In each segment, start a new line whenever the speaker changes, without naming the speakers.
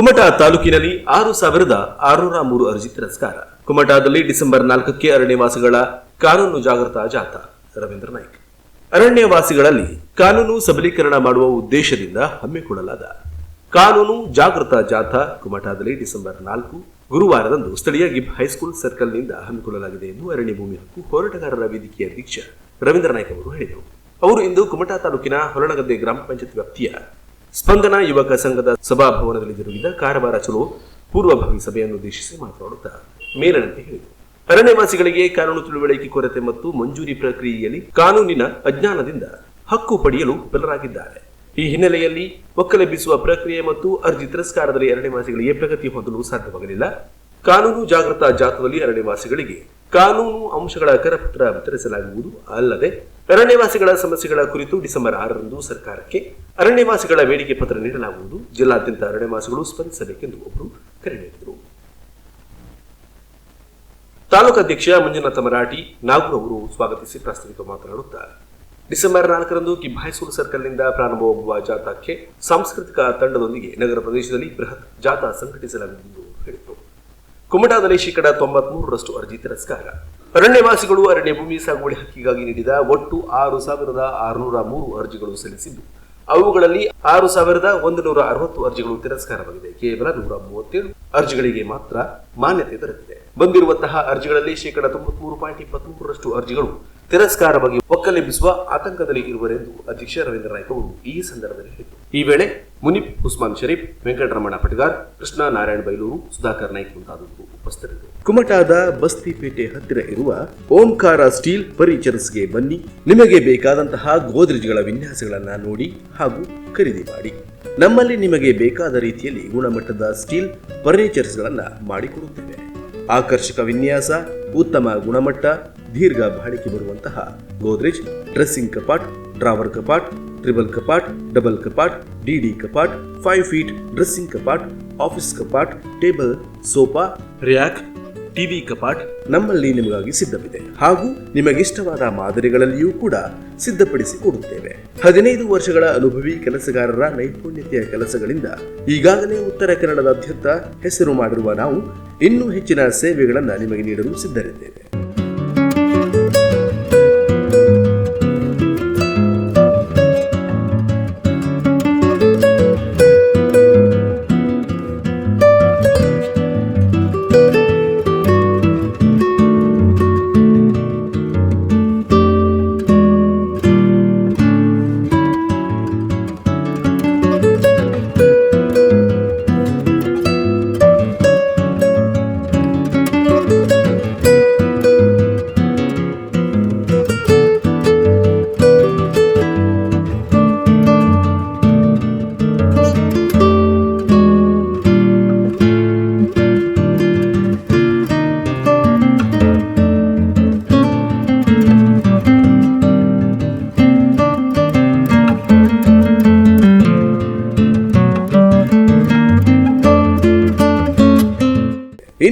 ಕುಮಟಾ ತಾಲೂಕಿನಲ್ಲಿ ಆರು ಸಾವಿರದ ಆರುನೂರ ಮೂರು ಅರ್ಜಿ ತಿರಸ್ಕಾರ. ಕುಮಟಾದಲ್ಲಿ ಡಿಸೆಂಬರ್ ನಾಲ್ಕಕ್ಕೆ ಅರಣ್ಯವಾಸಿಗಳ ಕಾನೂನು ಜಾಗೃತಾ ಜಾಥಾ. ರವೀಂದ್ರ ನಾಯ್ಕ. ಅರಣ್ಯವಾಸಿಗಳಲ್ಲಿ ಕಾನೂನು ಸಬಲೀಕರಣ ಮಾಡುವ ಉದ್ದೇಶದಿಂದ ಹಮ್ಮಿಕೊಳ್ಳಲಾದ ಕಾನೂನು ಜಾಗೃತ ಜಾಥಾ ಕುಮಟಾದಲ್ಲಿ ಡಿಸೆಂಬರ್ ನಾಲ್ಕು, ಗುರುವಾರದಂದು ಸ್ಥಳೀಯ ಗಿಬ್ ಹೈಸ್ಕೂಲ್ ಸರ್ಕಲ್ನಿಂದ ಹಮ್ಮಿಕೊಳ್ಳಲಾಗಿದೆ ಎಂದು ಅರಣ್ಯ ಭೂಮಿ ಹಕ್ಕು ಹೋರಾಟಗಾರರ ವೇದಿಕೆಯ ಅಧ್ಯಕ್ಷ ರವೀಂದ್ರ ನಾಯ್ಕ್ ಅವರು ಹೇಳಿದರು. ಅವರು ಇಂದು ಕುಮಟಾ ತಾಲೂಕಿನ ಹೊರಣಗದ್ದೆ ಗ್ರಾಮ ಪಂಚಾಯತ್ ವ್ಯಾಪ್ತಿಯ ಸ್ಪಂದನ ಯುವಕ ಸಂಘದ ಸಭಾಭವನದಲ್ಲಿ ಜರುಗಿದ ಕಾರವಾರ ಚಲೋ ಪೂರ್ವಭಾವಿ ಸಭೆಯನ್ನು ಉದ್ದೇಶಿಸಿ ಮಾತನಾಡುತ್ತಾ ಮೇಲನಂತೆ ಹೇಳಿದರು. ಅರಣ್ಯವಾಸಿಗಳಿಗೆ ಕಾನೂನು ತಿಳುವಳಿಕೆ ಕೊರತೆ ಮತ್ತು ಮಂಜೂರಿ ಪ್ರಕ್ರಿಯೆಯಲ್ಲಿ ಕಾನೂನಿನ ಅಜ್ಞಾನದಿಂದ ಹಕ್ಕು ಪಡೆಯಲು ವಿಫಲರಾಗಿದ್ದಾರೆ ಈ ಹಿನ್ನೆಲೆಯಲ್ಲಿ ಒಕ್ಕಲೆಬ್ಬಿಸುವ ಪ್ರಕ್ರಿಯೆ ಮತ್ತು ಅರ್ಜಿ ತಿರಸ್ಕಾರದಲ್ಲಿ ಅರಣ್ಯವಾಸಿಗಳಿಗೆ ಪ್ರಗತಿ ಹೊಂದಲು ಸಾಧ್ಯವಾಗಲಿಲ್ಲ. ಕಾನೂನು ಜಾಗೃತ ಜಾಥದಲ್ಲಿ ಅರಣ್ಯವಾಸಿಗಳಿಗೆ ಕಾನೂನು ಅಂಶಗಳ ಕರಪತ್ರ ವಿತರಿಸಲಾಗುವುದು ಅಲ್ಲದೆ ಅರಣ್ಯವಾಸಿಗಳ ಸಮಸ್ಯೆಗಳ ಕುರಿತು ಡಿಸೆಂಬರ್ ಆರರಂದು ಸರ್ಕಾರಕ್ಕೆ ಅರಣ್ಯವಾಸಿಗಳ ಬೇಡಿಕೆ ಪತ್ರ ನೀಡಲಾಗುವುದು. ಜಿಲ್ಲಾದ್ಯಂತ ಅರಣ್ಯವಾಸಿಗಳು ಸ್ಪಂದಿಸಬೇಕೆಂದು ಒಬ್ಬರು ಕರೆ ನೀಡಿದರು. ತಾಲೂಕು ಅಧ್ಯಕ್ಷ ಮಂಜುನಾಥ ಮರಾಠಿ ನಾಗೂರ್ ಅವರು ಸ್ವಾಗತಿಸಿ ಪ್ರಾಸ್ತಾವಿಕ ಮಾತನಾಡುತ್ತಾ ಡಿಸೆಂಬರ್ ನಾಲ್ಕರಂದು ಕಿಬ್ಬಾಯಸೂರು ಸರ್ಕಲ್ನಿಂದ ಪ್ರಾರಂಭವಾಗುವ ಜಾಥಾಕ್ಕೆ ಸಾಂಸ್ಕೃತಿಕ ತಂಡದೊಂದಿಗೆ ನಗರ ಪ್ರದೇಶದಲ್ಲಿ ಬೃಹತ್ ಜಾಥಾ ಸಂಘಟಿಸಲಾಗುವುದು ಎಂದು ಹೇಳಿದರು. ಕುಮಟಾದಲ್ಲಿ ಶೇಕಡಾ ತೊಂಬತ್ಮೂರರಷ್ಟು ಅರ್ಜಿ ತಿರಸ್ಕಾರ ಅರಣ್ಯವಾಸಿಗಳು ಅರಣ್ಯ ಭೂಮಿ ಸಾಗುವಳಿ ಹಕ್ಕಿಗಾಗಿ ನೀಡಿದ ಒಟ್ಟು ಆರು ಸಾವಿರದ ಆರುನೂರ ಮೂರು ಅರ್ಜಿಗಳು ಸಲ್ಲಿಸಿದ್ದು. ಅವುಗಳಲ್ಲಿ ಆರು ಸಾವಿರದ ಒಂದು ನೂರ ಅರವತ್ತು ಅರ್ಜಿಗಳು ತಿರಸ್ಕಾರವಾಗಿದೆ. ಕೇವಲ ನೂರ ಮೂವತ್ತೇಳು ಅರ್ಜಿಗಳಿಗೆ ಮಾತ್ರ ಮಾನ್ಯತೆ ದೊರೆತಿದೆ. ಬಂದಿರುವಂತಹ ಅರ್ಜಿಗಳಲ್ಲಿ ಶೇಕಡ ತೊಂಬತ್ಮೂರು ಪಾಯಿಂಟ್ ಇಪ್ಪತ್ಮೂರರಷ್ಟು ಅರ್ಜಿಗಳು ತಿರಸ್ಕಾರವಾಗಿ ಒಕ್ಕಲೆಬ್ಬಿಸುವ ಆತಂಕದಲ್ಲಿ ಇರುವರೆಂದು ಅಧ್ಯಕ್ಷ ರವೀಂದ್ರ ನಾಯ್ಕ ಈ ಸಂದರ್ಭದಲ್ಲಿ ಹೇಳಿದರು. ಈ ವೇಳೆ ಮುನಿಪ್ ಉಸ್ಮಾನ್ ಶರೀಫ್, ವೆಂಕಟರಮಣ ಪಟಗಾರ್, ಕೃಷ್ಣ ನಾರಾಯಣ ಬೈಲೂರು, ಸುಧಾಕರ್ ನಾಯ್ಕ್ ಮುಂತಾದವರು ಉಪಸ್ಥಿತರಿದ್ದರು. ಕುಮಟಾದ ಬಸ್ತಿಪೇಟೆ ಹತ್ತಿರ ಇರುವ ಓಂಕಾರ ಸ್ಟೀಲ್ ಫರ್ನಿಚರ್ಸ್ಗೆ ಬನ್ನಿ. ನಿಮಗೆ ಬೇಕಾದಂತಹ ಗೋದ್ರೇಜ್ಗಳ ವಿನ್ಯಾಸಗಳನ್ನ ನೋಡಿ ಹಾಗೂ ಖರೀದಿ ಮಾಡಿ. ನಮ್ಮಲ್ಲಿ ನಿಮಗೆ ಬೇಕಾದ ರೀತಿಯಲ್ಲಿ ಗುಣಮಟ್ಟದ ಸ್ಟೀಲ್ ಫರ್ನಿಚರ್ಸ್ಗಳನ್ನು ಮಾಡಿಕೊಡುತ್ತೇವೆ. ಆಕರ್ಷಕ ವಿನ್ಯಾಸ, ಉತ್ತಮ ಗುಣಮಟ್ಟ, ದೀರ್ಘ ಬಾಳಿಕೆ ಬರುವಂತಹ ಗೋದ್ರೇಜ್, ಡ್ರೆಸ್ಸಿಂಗ್ ಕಪಾಟ್, ಡ್ರಾವರ್ ಕಪಾಟ್ ಟ್ರಿಬಲ್ ಕಪಾಟ್ ಡಬಲ್ ಕಪಾಟ್ ಡಿಡಿ ಕಪಾಟ್ ಫೈವ್ ಫೀಟ್ ಡ್ರೆಸ್ಸಿಂಗ್ ಕಪಾಟ್ ಆಫೀಸ್ ಕಪಾಟ್ ಟೇಬಲ್ ಸೋಫಾ ರ್ಯಾಕ್ ಟಿವಿ ಕಪಾಟ್ ನಮ್ಮಲ್ಲಿ ನಿಮಗಾಗಿ ಸಿದ್ಧವಿದೆ. ಹಾಗೂ ನಿಮಗಿಷ್ಟವಾದ ಮಾದರಿಗಳಲ್ಲಿಯೂ ಕೂಡ ಸಿದ್ಧಪಡಿಸಿ ಕೊಡುತ್ತೇವೆ ಹದಿನೈದು ವರ್ಷಗಳ ಅನುಭವಿ ಕೆಲಸಗಾರರ ನೈಪುಣ್ಯತೆಯ ಕೆಲಸಗಳಿಂದ ಈಗಾಗಲೇ ಉತ್ತರ ಕನ್ನಡದಾದ್ಯಂತ ಹೆಸರು ಮಾಡಿರುವ ನಾವು ಇನ್ನೂ ಹೆಚ್ಚಿನ ಸೇವೆಗಳನ್ನು ನಿಮಗೆ ನೀಡಲು ಸಿದ್ಧರಿದ್ದೇವೆ.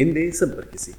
ಹಿಂದೆ ಸಂಪರ್ಕಿಸಿ.